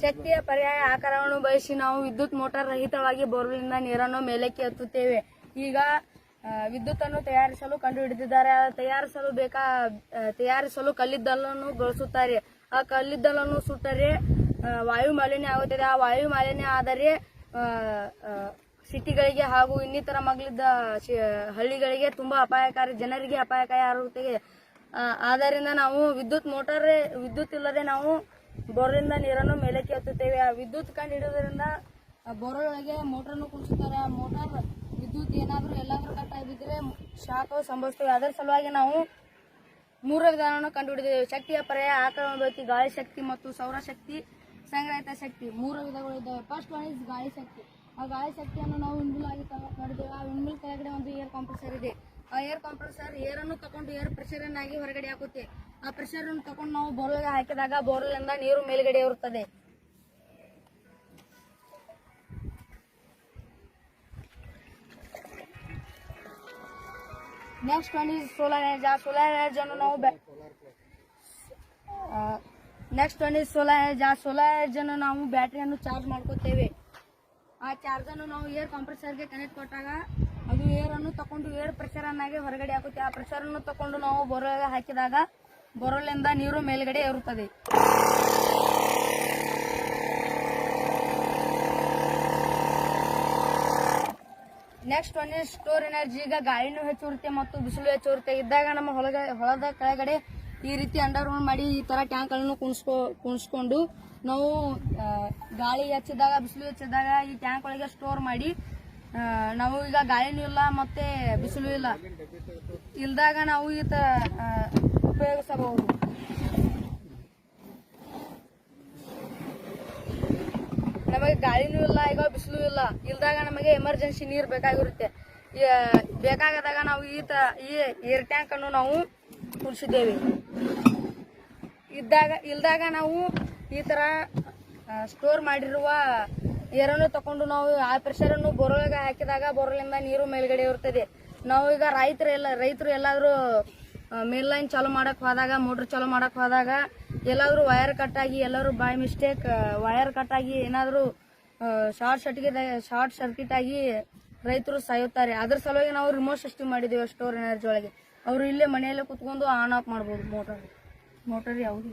ಶಕ್ತಿಯ ಪರ್ಯಾಯ ಆಕಾರವನ್ನು ಬಯಸಿ ನಾವು ವಿದ್ಯುತ್ ಮೋಟಾರ್ ರಹಿತವಾಗಿ ಬೋರ್ವೆಲ್ನಿಂದ ನೀರನ್ನು ಮೇಲಕ್ಕೆ ಎತ್ತುತ್ತೇವೆ. ಈಗ ವಿದ್ಯುತ್ ಅನ್ನು ತಯಾರಿಸಲು ಕಂಡುಹಿಡಿದಿದ್ದಾರೆ. ತಯಾರಿಸಲು ಬೇಕಾ ತಯಾರಿಸಲು ಕಲ್ಲಿದ್ದಲನ್ನು ಬಳಸುತ್ತಾರೆ. ಆ ಕಲ್ಲಿದ್ದಲನ್ನು ಸುಟ್ಟರೆ ವಾಯು ಮಾಲಿನ್ಯ ಆಗುತ್ತದೆ. ಆ ವಾಯು ಮಾಲಿನ್ಯ ಆದರೆ ಸಿಟಿಗಳಿಗೆ ಹಾಗೂ ಇನ್ನಿತರ ಮಗಳಿದ್ದ ಹಳ್ಳಿಗಳಿಗೆ ತುಂಬಾ ಅಪಾಯಕಾರಿ ಜನರಿಗೆ ಅಪಾಯಕಾರಿ ಆಗುತ್ತದೆ. ಆ, ಆದ್ದರಿಂದ ನಾವು ವಿದ್ಯುತ್ ಮೋಟಾರ್, ವಿದ್ಯುತ್ ಇಲ್ಲದೆ ನಾವು ಬೋರ್ನಿಂದ ನೀರನ್ನು ಮೇಲಕ್ಕೆ ಎತ್ತುತ್ತೇವೆ. ಆ ವಿದ್ಯುತ್ ಕಂಡು ಹಿಡಿಯೋದ್ರಿಂದ ಬೋರ್ ಒಳಗೆ ಮೋಟರ್ನು ಕುಡಿಸುತ್ತಾರೆ ಆ ಮೋಟಾರ್ ವಿದ್ಯುತ್ ಏನಾದರೂ ಎಲ್ಲಾದರೂ ಕಟ್ ಆಗಿದ್ರೆ ಶಾಕ್ ಸಂಭವಿಸ್ತವೆ ಅದರ ಸಲುವಾಗಿ ನಾವು ಮೂರು ವಿಧಾನವನ್ನು ಕಂಡುಹಿಡಿದಿದ್ದೇವೆ ಶಕ್ತಿಯ ಪರ್ಯಾಯ ಆಕರಣ ಗಾಳಿ ಶಕ್ತಿ ಮತ್ತು ಸೌರಶಕ್ತಿ ಸಂಗ್ರಹಿತ ಶಕ್ತಿ. ಮೂರು ವಿಧಗಳು ಇದ್ದಾವೆ. ಫಸ್ಟ್ ಒನ್ ಇಸ್ ಗಾಳಿ ಶಕ್ತಿ. ಆ ಗಾಳಿ ಶಕ್ತಿಯನ್ನು ನಾವು ವಿಂಡ್ಮಿಲ್ ಆಗಿ ಆ ವಿಂಡ್ಮಿಲ್ ಕೆಳಗಡೆ ಒಂದು ಏರ್ ಕಾಂಪ್ರೆಸರ್ ಇದೆ. ಏರ್ ಕಾಂಪ್ರೆಸರ್ ಏರ್ ಅನ್ನು ತಕೊಂಡು ಏರ್ ಪ್ರೆಷರ್ ಆಗಿ ಹೊರಗಡೆ ಹಾಕುತ್ತೆ. ಆ ಪ್ರೆಷರ್ ಅನ್ನು ತಕೊಂಡು ನಾವು ಬೋರ್ವೆಲ್ ಹಾಕಿದಾಗ ಬೋರ್ವೆಲ್ ಇಂದ ನೀರು ಮೇಲ್ಗಡೆ ಇರುತ್ತದೆ. Next one is solar energy solar ಎನರ್ಜಿಯನ್ನು ನಾವು next one is solar energy solar ಎನರ್ಜಿಯನ್ನು ನಾವು ಬ್ಯಾಟ್ರಿಯನ್ನು ಚಾರ್ಜ್ ಮಾಡ್ಕೋತೇವೆ ಆ ಚಾರ್ಜನ್ನು ನಾವು ಏರ್ ಕಂಪ್ರೆಸರ್ಗೆ ಕನೆಕ್ಟ್ ಕೊಟ್ಟಾಗ ಅದು ಏರ್ ಅನ್ನು ತಕೊಂಡು ಏರ್ ಪ್ರೆಷರ್ ಅನ್ನಾಗಿ ಹೊರಗಡೆ ಹಾಕುತ್ತೆ. ಆ ಪ್ರೆಷರ್ ಅನ್ನು ತಕೊಂಡು ನಾವು ಬೋರ್ವೆಲ್ ಹಾಕಿದಾಗ ಬೋರ್ವೆಲ್ನಿಂದ ನೀರು ಮೇಲ್ಗಡೆ ಇರುತ್ತದೆ ನೆಕ್ಸ್ಟ್ ಇಸ್ ಸ್ಟೋರ್ ಎನರ್ಜಿ ಈಗ ಗಾಳಿನೂ ಹೆಚ್ಚಿರುತ್ತೆ ಮತ್ತು ಬಿಸಿಲು ಹೆಚ್ಚಿರುತ್ತೆ. ಇದ್ದಾಗ ನಮ್ಮ ಹೊಲದ ಹೊಲದ ಕೆಳಗಡೆ ಈ ರೀತಿ ಅಂಡರ್ ಗ್ರೌಂಡ್ ಮಾಡಿ ಈ ತರ ಟ್ಯಾಂಕ್ಗಳನ್ನು ಕುಣಿಸ್ಕೊ ಕುಣಿಸ್ಕೊಂಡು ನಾವು ಗಾಳಿ ಹೆಚ್ಚಿದಾಗ ಬಿಸಿಲು ಹೆಚ್ಚಿದಾಗ ಈ ಟ್ಯಾಂಕ್ ಒಳಗೆ ಸ್ಟೋರ್ ಮಾಡಿ ನಾವು ಈಗ ಗಾಳಿನೂ ಇಲ್ಲ, ಮತ್ತೆ ಬಿಸಿಲು ಇಲ್ಲ. ಇಲ್ದಾಗ ನಾವು ಈತ ಉಪಯೋಗಿಸಬಹುದು. ನಮಗೆ ಗಾಳಿನೂ ಇಲ್ಲ, ಈಗ ಬಿಸಿಲು ಇಲ್ಲ. ಇಲ್ದಾಗ ನಮಗೆ ಎಮರ್ಜೆನ್ಸಿ ನೀರು ಬೇಕಾಗಿರುತ್ತೆ. ಬೇಕಾಗದಾಗ ನಾವು ಈ ತ, ಈ ಏರ್ ಟ್ಯಾಂಕ್ ಅನ್ನು ನಾವು ಕುಡಿಸಿದ್ದೇವೆ ಇದ್ದಾಗ, ಇಲ್ದಾಗ ನಾವು ಈ ತರ ಸ್ಟೋರ್ ಮಾಡಿರುವ ಏರನ್ನು ತಕೊಂಡು ನಾವು ಆ ಪ್ರೆಷರ್ ಅನ್ನು ಬೋರ್ವೆಲ್ಗೆ ಹಾಕಿದಾಗ ಬೋರ್ವೆಲಿಂದ ನೀರು ಮೇಲ್ಗಡೆ ಇರ್ತದೆ ನಾವು ಈಗ ರೈತರು ಎಲ್ಲ, ರೈತರು ಎಲ್ಲಾದ್ರೂ ಮೇಲ್ ಲೈನ್ ಚಾಲೂ ಮಾಡಕ್ ಹೋದಾಗ ಮೋಟರ್ ಚಾಲೂ ಮಾಡಕ್ ಹೋದಾಗ ಎಲ್ಲಾದ್ರೂ ವೈರ್ ಕಟ್ ಆಗಿ ಎಲ್ಲರೂ ಬೈ ಮಿಸ್ಟೇಕ್ ವೈರ್ ಕಟ್ ಆಗಿ ಏನಾದರೂ ಶಾರ್ಟ್ ಸರ್ಕಿಟ್ ಶಾರ್ಟ್ ಸರ್ಕಿಟ್ ಆಗಿ ರೈತರು ಸಾಯುತ್ತಾರೆ. ಅದ್ರ ಸಲುವಾಗಿ ನಾವು ರಿಮೋಟ್ ಸಿಸ್ಟಮ್ ಮಾಡಿದ್ದೇವೆ ಸ್ಟೋರ್ ಎನರ್ಜಿ ಒಳಗೆ. ಅವರು ಇಲ್ಲೇ ಮನೆಯಲ್ಲೇ ಕುತ್ಕೊಂಡು ಆನ್ ಆಫ್ ಮಾಡ್ಬೋದು ಮೋಟರ್ ಮೋಟರ್ ಯಾವುದು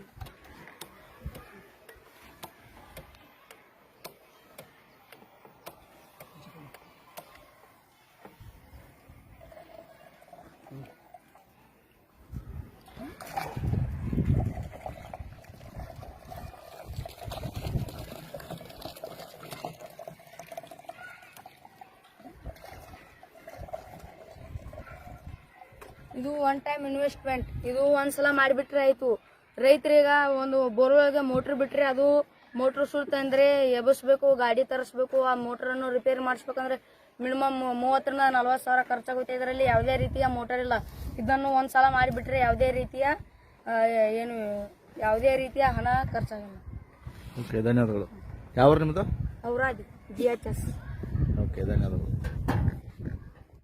ಇದು ಒನ್ ಟೈಮ್ ಇನ್ವೆಸ್ಟ್ಮೆಂಟ್ ಇದು ಒಂದ್ಸಲ ಮಾಡಿಬಿಟ್ರೆ ಆಯ್ತು. ರೈತರೀಗ ಒಂದು ಬೋರ್ವೆಲ್ಗೆ ಮೋಟ್ರ್ ಬಿಟ್ರೆ ಅದು ಮೋಟ್ರ್ ಸುಳ್ತಂದ್ರೆ ಎಬ್ಬಿಸ್ಬೇಕು ಗಾಡಿ ತರಿಸ್ಬೇಕು ಆ ಮೋಟ್ರನ್ನು ರಿಪೇರಿ ಮಾಡಿಸ್ಬೇಕಂದ್ರೆ ಮಿನಿಮಮ್ ಮೂವತ್ತರಿಂದ ನಲ್ವತ್ತು ಸಾವಿರ ಖರ್ಚಾಗುತ್ತೆ. ಇದರಲ್ಲಿ ಯಾವುದೇ ರೀತಿಯ ಮೋಟರ್ ಇಲ್ಲ. ಇದನ್ನು ಒಂದ್ಸಲ ಮಾಡಿಬಿಟ್ರೆ ಯಾವುದೇ ರೀತಿಯ ಏನು ಯಾವುದೇ ರೀತಿಯ ಹಣ ಖರ್ಚಾಗಲ್ಲ. ಓಕೆ ಧನ್ಯವಾದಗಳು. ಯಾವ ನಿಮ್ಮದು? ಅವರಾದಿ ಜಿ ಎಚ್ ಎಸ್. ಓಕೆ ಧನ್ಯವಾದಗಳು.